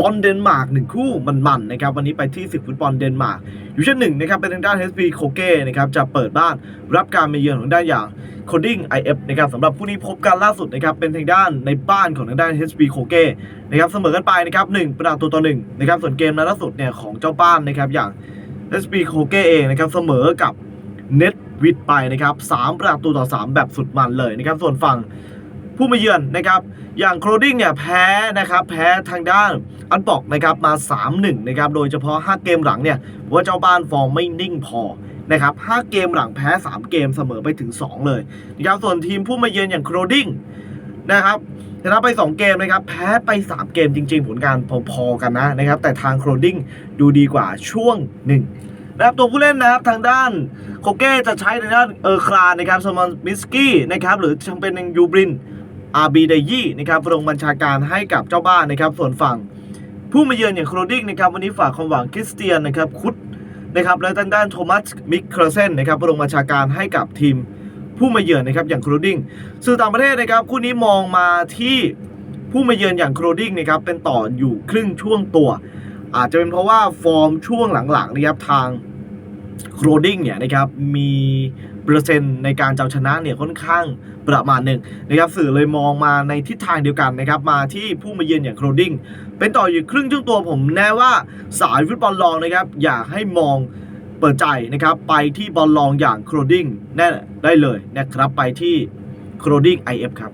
บอลเดนมาร์กหนึ่งคู่มันๆนะครับวันนี้ไปที่ศึกฟุตบอลเดนมาร์กอยู่เช่นหนึ่งนะครับเป็นทางด้าน HB โคเก้นะครับจะเปิดบ้านรับการมาเยือนของด้านอย่างโคดิ้ง IF นะครับสำหรับผู้นี้พบกันล่าสุดนะครับเป็นทางด้านในบ้านของทางด้าน HB โคเก้นะครับเสมอกันไปนะครับหนึ่งประตูต่อหนึ่งนะครับส่วนเกมนัดล่าสุดเนี่ยของเจ้าบ้านนะครับอย่าง HB โคเก้เองนะครับเสมอกับเน็ตวิดไปนะครับสามประตูต่อสามแบบสุดมันเลยนะครับส่วนฝั่ง ผู้มาเยือนนะครับอย่างโครดิ้งเนี่ยแพ้นะครับแพ้ทางด้านอันบอกนะครับมา 3-1นะครับโดยเฉพาะ 5 เกมหลังเนี่ยว่าเจ้าบ้านฟอร์มไม่นิ่งพอนะครับ5เกมหลังแพ้ 3 เกมเสมอไปถึง 2 เลยนะครับส่วนทีมผู้มาเยือนอย่างโครดิ้งนะครับชนะไป 2 เกมนะครับแพ้ไป 3 เกมจริง ๆ ผลการพอๆกันนะนะครับแต่ทางโครดิ้งดูดีกว่าช่วงหนึ่งนะครับตัวผู้เล่นนะครับทางด้านโคเก้จะใช้ทางด้านเออร์คลานนะครับสมอนมิสกี้นะครับหรือจำเป็นยังยูบริน อาร์บีไดยี่นะครับลงบัญชาการให้กับเจ้าบ้านนะครับส่วนฝั่งผู้มาเยือนอย่างโครดิ้งนะครับวันนี้ฝากความหวังคริสเตียนนะครับคุดนะครับและทางด้านโทมัสมิกเคอร์เซนนะครับลงบัญชาการให้กับทีมผู้มาเยือนนะครับอย่างโครดิ้งสื่อต่างประเทศนะครับคู่นี้มองมาที่ผู้มาเยือนอย่างโครดิ้งนะครับเป็นต่ออยู่ครึ่งช่วงตัว อาจจะเป็นเพราะว่าฟอร์มช่วงหลังๆนะครับทางโครดิ้งเนี่ยนะครับมีเปอร์เซ็นต์ในการจะเอาชนะเนี่ยค่อนข้างประมาณหนึ่งนะครับสื่อเลยมองมาในทิศทางเดียวกันนะครับมาที่ผู้มาเยือนอย่างโครดิงเป็นต่ออยู่ครึ่งช่วงตัวผมแน่ว่าสายฟุตบอลลองนะครับอยากให้มองเปิดใจนะครับไปที่บอลลองอย่างโครดิงแน่ได้เลยนะครับไปที่โครดิง IF ครับ